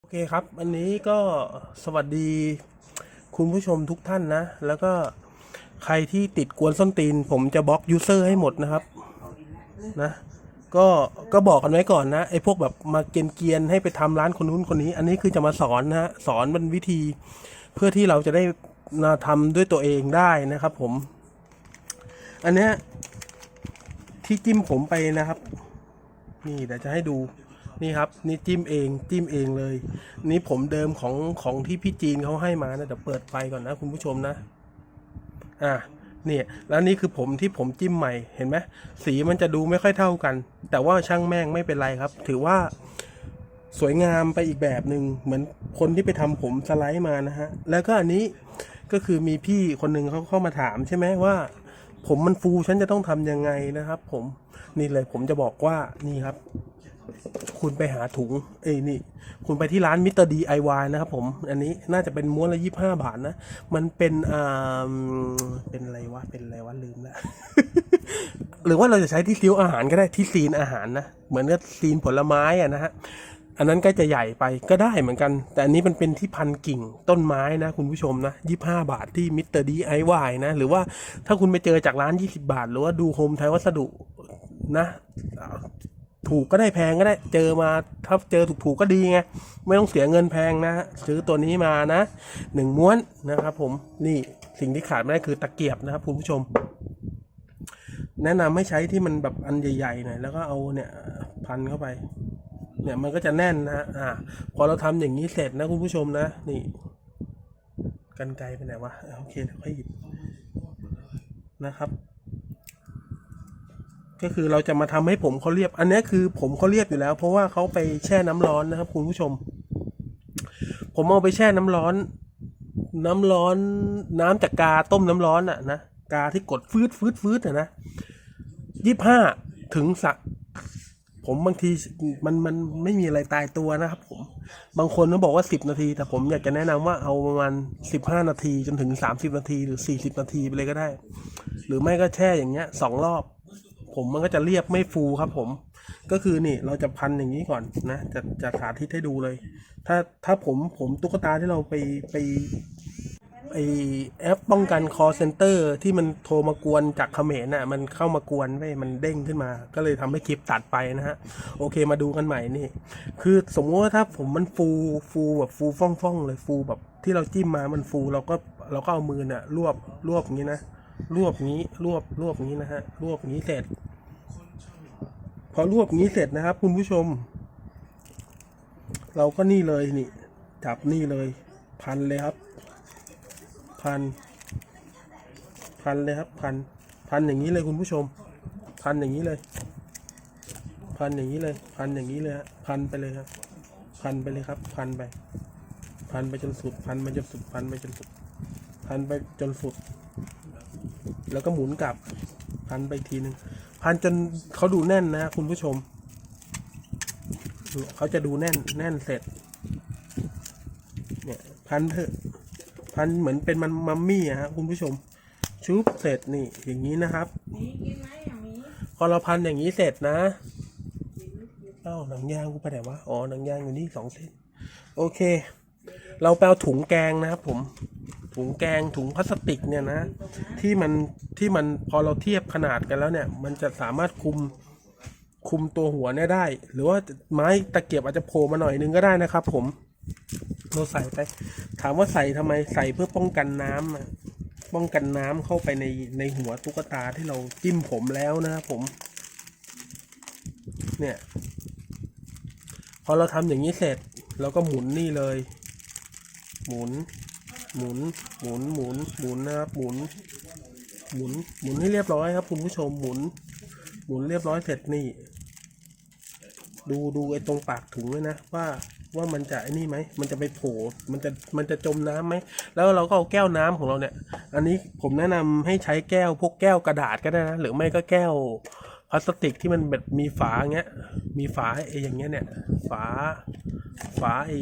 โอเคครับ อันนี้ก็สวัสดีคุณผู้ชมทุกท่านนะ แล้วก็ใครที่ติดกวนส้นตีน ผมจะบล็อกยูเซอร์ให้หมดนะครับนะก็ก็บอกกันไว้ก่อนนะไอ้พวกแบบมาเกรียนให้ไปทำร้านคนนู้นคนนี้ อันนี้คือจะมาสอนนะฮะสอนเป็นวิธีเพื่อที่เราจะได้มาทำด้วยตัวเองได้นะครับ ผม อันเนี้ยที่จิ้มผมไปนะครับ นี่เดี๋ยวจะให้ดู นี่ครับนี่จิ้มเองจิ้มเองเลย นี่ผมเดิมของของที่พี่จีนเขาให้มานะเดี๋ยวเปิดไฟก่อนนะคุณผู้ชมนะ อะเนี่ยแล้วนี่คือผมที่ผมจิ้มใหม่เห็นไหมสีมันจะดูไม่ค่อยเท่ากัน แต่ว่าช่างแม่งไม่เป็นไรครับ ถือว่าสวยงามไปอีกแบบหนึ่งเหมือนคนที่ไปทำผมสไลด์มานะฮะ แล้วก็อันนี้ก็คือมีพี่คนหนึ่งเขาเข้ามาถามใช่ไหมว่า ผมมันฟูฉันจะต้องทำยังไงนะครับ ผมนี่เลยผมจะบอกว่านี่ครับ คุณไปหาถุงเอ้นี่ คุณไปที่ร้านมิสเตอร์ดีไอวนะครับผม อันนี้น่าจะเป็นม้วนละยี่ห้าบาทนะ มันเป็นอ่าเป็นอะไรวะเป็นอะไรวะลืมล้วหรือว่าเราจะใช้ที่ซิ้วอาหารก็ได้ที่ซีนอาหารนะ เหมือนกับซีนผลไม้อะนะฮะ อันนั้นก็จะใหญ่ไปก็ได้เหมือนกัน แต่อันนี้มันเป็นที่พันกิ่งต้นไม้นะคุณผู้ชมนะยี่ห้าบาทที่มิสเตอร์ดีไอวนะ หรือว่าถ้าคุณไปเจอจากร้านยี่สิบาท หรือว่าดูโฮมไทยวัสดุนะ ถูกก็ได้แพงก็ได้เจอมาถ้าเจอถูกๆก็ดีไง ไม่ต้องเสียเงินแพงนะฮะซื้อตัวนี้มานะหนึ่งม้วนนะครับผมนี่สิ่งที่ขาดไม่ได้คือตะเกียบนะครับคุณผู้ชม แนะนำให้ใช้ที่มันแบบอันใหญ่ๆหน่อยแล้วก็เอาเนี่ยพันเข้าไป เนี่ยมันก็จะแน่นนะฮะอ่า พอเราทำอย่างนี้เสร็จนะคุณผู้ชมนะ นี่กันไกลไปไหนวะโอเคเดี๋ยวค่อยหยิบนะครับ ก็คือเราจะมาทำให้ผมเขาเรียบ อันนี้คือผมเขาเรียบอยู่แล้ว เพราะว่าเขาไปแช่น้ำร้อนนะครับ คุณผู้ชม ผมเอาไปแช่น้ำร้อน น้ำร้อน น้ำจากกาต้มน้ำร้อนอะนะกาที่กดฟืดฟืดฟืดอะนะยี่ห้าถึงสัก ผมบางทีมันมันไม่มีอะไรตายตัวนะครับ ผม บางคนก็บอกว่าสิบนาที แต่ผมอยากจะแนะนำว่าเอาประมาณสิบห้านาที จนถึงสามสิบนาที หรือสี่สิบนาทีไปเลยก็ได้ หรือไม่ก็แช่อย่างเงี้ยสองรอบ ผมมันก็จะเรียบไม่ฟูครับ ผม ก็คือนี่เราจะพันอย่างนี้ก่อนนะ จะจะสาธิตให้ดูเลย ถ้าถ้าผมผมตุ๊กตาที่เราไปไป ไอแอปป้องกัน call center ที่มันโทรมากวนจากเขมรน่ะ มันเข้ามากวนไว้มันเด้งขึ้นมา ก็เลยทำให้คลิปตัดไปนะฮะ โอเคมาดูกันใหม่นี่ คือสมมติว่าถ้าผมมันฟูฟูแบบฟูฟ่องฟ่องๆเลยฟูแบบที่เราจิ้มมามันฟูเราก็เราก็เอามือเนี่ยรวบรวบงนี้นะรวบงี้รวบรวบงี้นะฮะรวบงี้เสร็จ พอรวบงี้เสร็จนะครับ คุณผู้ชม เราก็นี่เลยนี่ จับนี่เลย พันเลยครับ พัน พันเลยครับ พัน พันอย่างนี้เลยคุณผู้ชม พันอย่างนี้เลย พันอย่างนี้เลย พันอย่างนี้เลยฮะ พันไปเลยครับ พันไปเลยครับ พันไป พันไปจนสุด พันไปจนสุด พันไปจนสุด พันไปจนสุด แล้วก็หมุนกลับ พันไปทีหนึ่ง พันจนเขาดูแน่นนะ คุณผู้ชมเนี่ยเขาจะดูแน่น แน่นเสร็จ เนี่ย พันเถอะ พันเหมือนเป็นมันมัมมี่อะฮะคุณผู้ชม ชุบเสร็จนี่อย่างนี้นะครับมีกินไหมอะมีพอเราพันอย่างนี้เสร็จนะเอ้าหนังยางกูไปไหนวะอ๋อหนังยางอยู่นี่สองเส้นโอเค เราไปเอาถุงแกงนะครับผมถุงแกงถุงพลาสติกเนี่ยนะ ที่มันที่มันพอเราเทียบขนาดกันแล้วเนี่ย มันจะสามารถคุมคุมตัวหัวเนี่ยได้ หรือว่าไม้ตะเกียบอาจจะโผล่มาหน่อยนึงก็ได้นะครับ ผมเราใส่ไป ถามว่าใส่ทำไมใส่เพื่อป้องกันน้ำอะป้องกันน้ำเข้าไปในในหัวตุ๊กตาที่เราจิ้มผมแล้วนะครับผม เนี่ย พอเราทำอย่างนี้เสร็จเราก็หมุนนี่เลย หมุน หมุน หมุน หมุน หมุนนะครับหมุน หมุน หมุนให้เรียบร้อยครับคุณผู้ชมหมุน หมุนเรียบร้อยเสร็จนี่ ดูดูไอ้ตรงปากถุงเลยนะว่า ว่ามันจะไอ้นี่ไหม มันจะไปโผล่ มันจะมันจะจมน้ำไหม แล้วเราก็เอาแก้วน้ำของเราเนี่ย อันนี้ผมแนะนำให้ใช้แก้วพวกแก้วกระดาษก็ได้นะ หรือไม่ก็แก้วพลาสติกที่มันแบบมีฝาเงี้ย มีฝาไอ้อย่างเงี้ยเนี่ย ฝา ฝาไอ้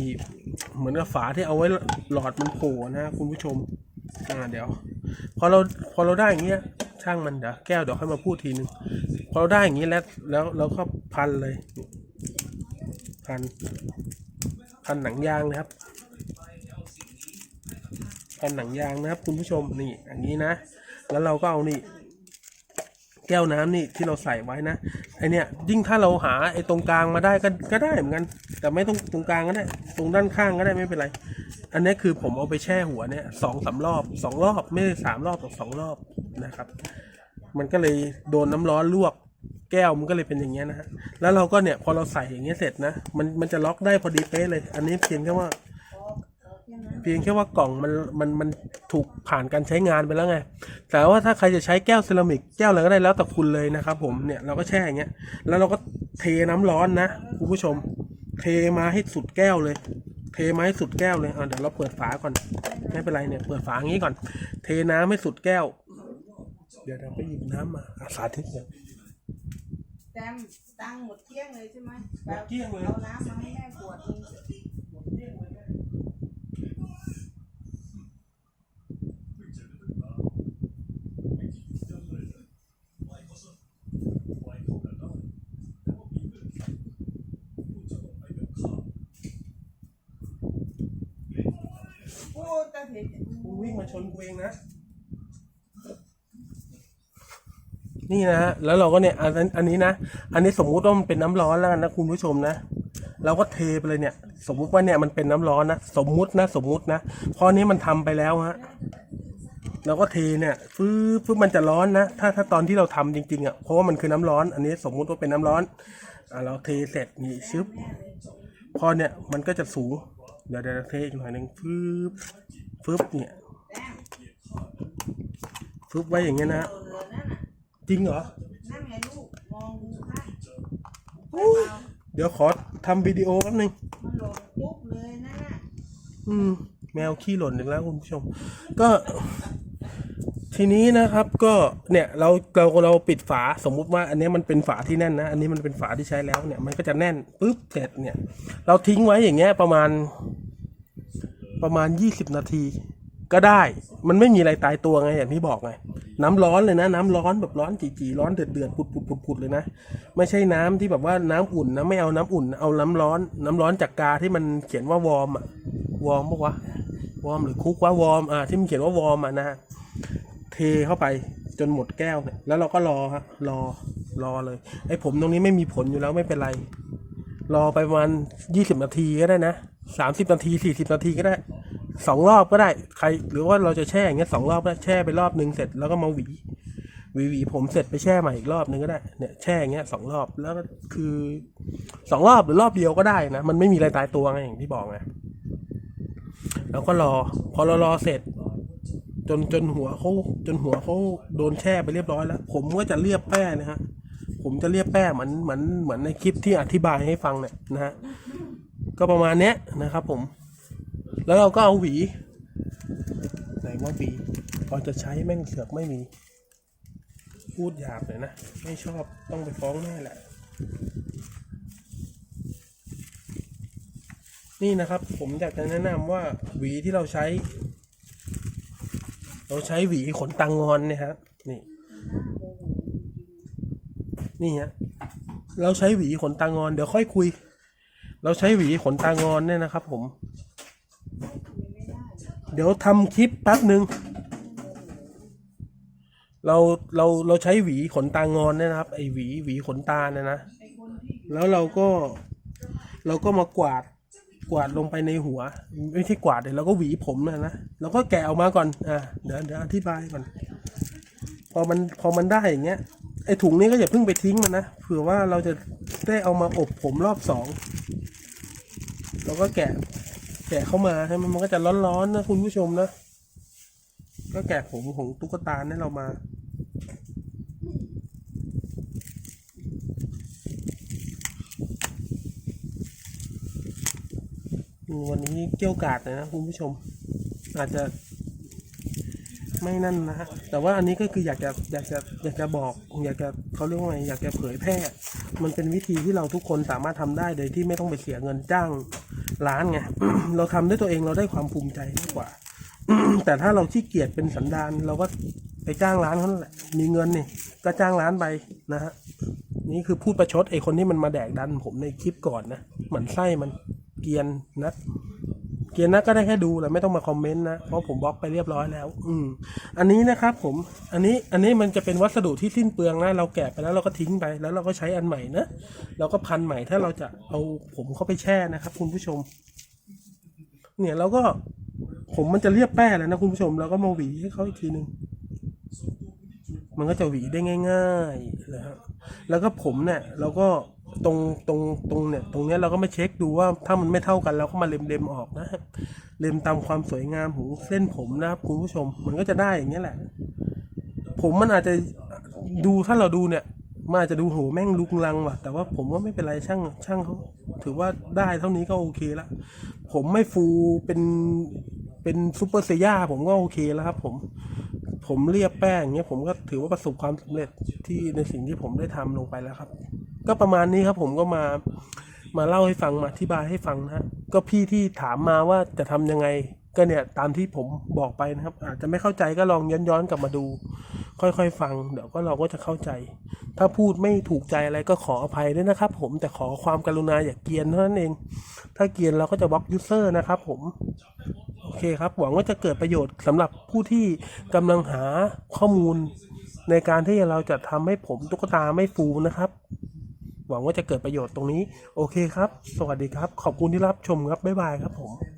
เหมือนกับฝาที่เอาไว้หลอดมันโผล่นะคุณผู้ชม อ่าเดี๋ยว พอเราพอเราได้อย่างเงี้ยช่างมันเดี๋ยวแก้วเดี๋ยวค่อยมาพูดทีนึง พอเราได้อย่างนี้แล้วแล้วเราก็พันเลย พัน พันหนังยางนะครับ พันหนังยางนะครับ คุณผู้ชมนี่อย่างนี้นะ แล้วเราก็เอานี่ แก้วน้ำนี่ที่เราใส่ไว้นะไอเนี้ยยิ่งถ้าเราหาไอตรงกลางมาได้ก็ก็ได้เหมือนกัน แต่ไม่ต้องตรงกลางก็ได้ ตรงด้านข้างก็ได้ไม่เป็นไร อันนี้คือผมเอาไปแช่หัวเนี่ยสองสามรอบสองรอบ ไม่ใช่สามรอบแต่สองรอบนะครับ มันก็เลยโดนน้ำร้อนลวก แก้วมันก็เลยเป็นอย่างเงี้ยนะฮะ แล้วเราก็เนี่ยพอเราใส่อย่างเงี้ยเสร็จนะ มันมันจะล็อกได้พอดีเป๊ะเลย อันนี้เพียงแค่ว่า เพียงแค่ว่ากล่องมันมันมันถูกผ่านการใช้งานไปแล้วไง แต่ว่าถ้าใครจะใช้แก้วเซรามิกแก้วอะไรก็ได้แล้วแต่คุณเลยนะครับผม เนี่ยเราก็แช่อย่างเงี้ย แล้วเราก็เทน้ำร้อนนะคุณผู้ชม เทมาให้สุดแก้วเลย เทมาให้สุดแก้วเลยเอาเดี๋ยวเราเปิดฝาก่อน ไม่เป็นไรเนี่ย เปิดฝาอย่างนี้ก่อน เทน้ำให้สุดแก้ว เดี๋ยวเราไปหยิบน้ำมาอาสาธิตเนี่ย แจมตังค์หมดเกลี้ยงเลยใช่ไหมหมดเกลี้ยงเลยเอาน้ำมาให้แม่ขวดนึงโอ้แต่เห็นกูวิ่งมาชนกูเองนะ นี่นะฮะแล้วเราก็เนี่ยอันนั้นอันนี้นะ อันนี้สมมุติว่ามันเป็นน้ำร้อนแล้วกันนะคุณผู้ชมนะ เราก็เทไปเลยเนี่ย สมมุติว่าเนี่ยมันเป็นน้ำร้อนนะสมมุตินะสมมุตินะเพราะอันนี้มันทำไปแล้วฮะเราก็เทเนี่ยฟื้บฟื้บมันจะร้อนนะถ้าถ้าตอนที่เราทำจริงๆอะเพราะว่ามันคือน้ำร้อน อันนี้สมมุติว่าเป็นน้ำร้อนอ่าเราเทเสร็จนี่ชึบพอเนี่ยมันก็จะสูงเดี๋ยวเดี๋ยวเทอีกหน่อยหนึ่งฟื้บฟื้บเนี่ยฟึบไว้อย่างเงี้ยนะ จริงเหรอ นั่นไงลูก มองดูค่ะอุ๊ยเดี๋ยวขอทำวิดีโอแป๊บนึง มันหล่นปุ๊บเลยนั่นน่ะอืม แมวขี้หล่นอีกแล้วคุณผู้ชม ก็ ทีนี้นะครับก็เนี่ยเราเราเราปิดฝาสมมุติว่า อันนี้มันเป็นฝาที่แน่นนะ อันนี้มันเป็นฝาที่ใช้แล้วเนี่ย มันก็จะแน่นปุ๊บเสร็จเนี่ย เราทิ้งไว้อย่างเงี้ยประมาณ ประมาณยี่สิบนาที ก็ได้ มันไม่มีอะไรตายตัวไงอย่างที่บอกไง น้ำร้อนเลยนะ น้ำร้อนแบบร้อนจีๆร้อนเดือดเดือดๆปุดปุดปุดปุดเลยนะ ไม่ใช่น้ำที่แบบว่าน้ำอุ่นนะไม่เอาน้ำอุ่น เอาน้ำร้อน น้ำร้อนจากกาที่มันเขียนว่าวอร์มอะวอร์มปะวะวอร์มหรือคุกว่าวอร์มอ่าที่มันเขียนว่าวอร์มอะนะฮะเทเข้าไปจนหมดแก้วเนี่ยแล้วเราก็รอฮะรอรอเลยไอ้ผมตรงนี้ไม่มีผลอยู่แล้วไม่เป็นไร รอไปประมาณยี่สิบนาทีก็ได้นะสามสิบนาทีสี่สิบนาทีก็ได้ สองรอบก็ได้ ใคร หรือว่าเราจะแช่อย่างเงี้ยสองรอบก็ได้แช่ไปรอบนึงเสร็จแล้วก็มาหวีหวีหวีผมเสร็จไปแช่ใหม่อีกรอบนึงก็ได้เนี่ยแช่อย่างเงี้ยสองรอบแล้วก็คือสองรอบหรือรอบเดียวก็ได้นะมันไม่มีอะไรตายตัวไงอย่างที่บอกไงแล้วก็รอ พอเรารอเสร็จ จนจนหัวเขาจนหัวเขาโดนแช่ไปเรียบร้อยแล้ว ผมก็จะเรียบแป้นะฮะผมจะเรียบแป้เหมือนเหมือนเหมือนในคลิปที่อธิบายให้ฟังเนี่ยนะฮะก็ประมาณเนี้ยนะครับผม แล้วเราก็เอาหวีไหนว่าหวีพอจะใช้แม่งเสือกไม่มี พูดหยาบเลยนะ ไม่ชอบต้องไปฟ้องแม่แหละ นี่นะครับผมอยากจะแนะนำว่าหวีที่เราใช้ เราใช้หวีขนตังงอนเนี่ยฮะนี่ นี่ฮะเราใช้หวีขนตางอน เดี๋ยวค่อยคุย เราใช้หวีขนตางอนเนี่ยนะครับ ผม เดี๋ยวทำคลิปแป๊บหนึ่งเราเราเราใช้หวีขนตางอนเนี่ยนะครับ ไอหวีหวีขนตาเนี่ยนะ แล้วเราก็เราก็มากวาดกวาดลงไปในหัว ไม่ใช่กวาดเลยเราก็หวีผมนะนะเราก็แกะออกมาก่อนอ่าเดี๋ยวเดี๋ยวอธิบายก่อน พอมันพอมันได้อย่างเงี้ยไอถุงนี้ก็อย่าเพิ่งไปทิ้งมันนะเผื่อว่าเราจะได้เอามาอบผมรอบสองเราก็แกะ แกะเข้ามาใช่ไหมมันก็จะร้อนๆนะคุณผู้ชมนะก็แกะผมของตุ๊กตาเนี่ยเรามา วันนี้เกี่ยวกาดเลยนะคุณผู้ชม อาจจะไม่นั่นนะฮะแต่ว่าอันนี้ก็คืออยากจะอยากจะอยากจะบอก อยากจะเขาเรียกว่าไงอยากจะเผยแพร่ มันเป็นวิธีที่เราทุกคนสามารถทำได้โดยที่ไม่ต้องไปเสียเงินจ้างร้านไงเราทำด้วยตัวเองเราได้ความภูมิใจมากกว่า แต่ถ้าเราขี้เกียจเป็นสันดานเราก็ไปจ้างร้านเขานั่นแหละมีเงินนี่ก็จ้างร้านไปนะฮะนี่คือพูดประชดไอ้คนที่มันมาแดกดันผมในคลิปก่อนนะเหมือนไส้มันเกียนนะ เกียนนะก็ได้แค่ดูแหละไม่ต้องมาคอมเมนต์นะ เพราะผมบล็อกไปเรียบร้อยแล้ว อืม อันนี้นะครับผม อันนี้ อันนี้มันจะเป็นวัสดุที่สิ้นเปลืองนะ เราแกะไปแล้วเราก็ทิ้งไป แล้วเราก็ใช้อันใหม่นะ เราก็พันใหม่ถ้าเราจะเอาผมเข้าไปแช่นะครับ คุณผู้ชม เนี่ยเราก็ผมมันจะเรียบแป้แล้วนะคุณผู้ชมเราก็มาหวีให้เขาอีกทีหนึ่งมันก็จะหวีได้ง่ายๆนะฮะแล้วก็ผมเนี่ยเราก็ ตรงตรงตรงเนี่ยตรงเนี้ยเราก็มาเช็คดูว่าถ้ามันไม่เท่ากันเราก็มาเล็มเล็มออกนะเล็มตามความสวยงามของเส้นผมนะครับคุณผู้ชมมันก็จะได้อย่างเงี้ยแหละ ผมมันอาจจะดูถ้าเราดูเนี่ยมันอาจจะดูโหแม่งลุกลังว่ะ แต่ว่าผมว่าไม่เป็นไรช่างช่างเขาถือว่าได้เท่านี้ก็โอเคละผมไม่ฟูเป็นเป็นซูเปอร์เซียผมก็โอเคแล้วครับผมผมเรียบแป้งอย่างเงี้ยผมก็ถือว่าประสบความสำเร็จที่ในสิ่งที่ผมได้ทำลงไปแล้วครับ ก็ประมาณนี้ครับผมก็มามาเล่าให้ฟังมาอธิบายให้ฟังนะฮะก็พี่ที่ถามมาว่าจะทำยังไง ก็เนี่ยตามที่ผมบอกไปนะครับ อาจจะไม่เข้าใจก็ลองย้อนย้อนๆกลับมาดู ค่อยๆฟัง เดี๋ยวก็เราก็จะเข้าใจ ถ้าพูดไม่ถูกใจอะไรก็ขออภัยด้วยนะครับ ผมแต่ขอความกรุณาอย่าเกียนเท่านั้นเอง ถ้าเกียนเราก็จะบล็อกยูเซอร์นะครับ ผมโอเคครับ หวังว่าจะเกิดประโยชน์สำหรับผู้ที่กำลังหาข้อมูลในการที่เราจะทำให้ผมตุ๊กตาไม่ฟูนะครับ หวังว่าจะเกิดประโยชน์ตรงนี้ โอเคครับ สวัสดีครับ ขอบคุณที่รับชมครับ บ๊ายบายครับผม